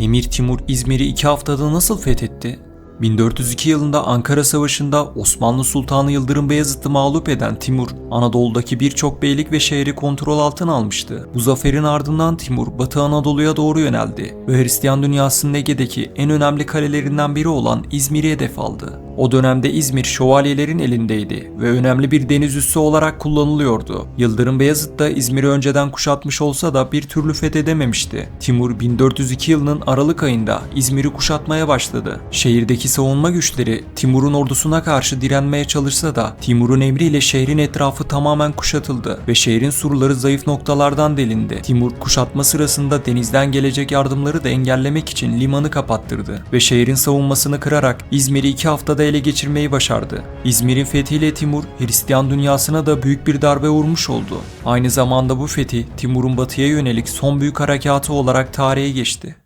Emir Timur İzmir'i iki haftada nasıl fethetti? 1402 yılında Ankara Savaşı'nda Osmanlı Sultanı Yıldırım Beyazıt'ı mağlup eden Timur, Anadolu'daki birçok beylik ve şehri kontrol altına almıştı. Bu zaferin ardından Timur, Batı Anadolu'ya doğru yöneldi ve Hristiyan dünyasının Ege'deki en önemli kalelerinden biri olan İzmir'i hedef aldı. O dönemde İzmir şövalyelerin elindeydi ve önemli bir deniz üssü olarak kullanılıyordu. Yıldırım Beyazıt da İzmir'i önceden kuşatmış olsa da bir türlü fethedememişti. Timur 1402 yılının Aralık ayında İzmir'i kuşatmaya başladı. Şehirdeki savunma güçleri Timur'un ordusuna karşı direnmeye çalışsa da Timur'un emriyle şehrin etrafı tamamen kuşatıldı ve şehrin surları zayıf noktalardan delindi. Timur kuşatma sırasında denizden gelecek yardımları da engellemek için limanı kapattırdı ve şehrin savunmasını kırarak İzmir'i iki haftada ele geçirmeyi başardı. İzmir'in fethiyle Timur Hristiyan dünyasına da büyük bir darbe vurmuş oldu. Aynı zamanda bu fethi Timur'un batıya yönelik son büyük harekatı olarak tarihe geçti.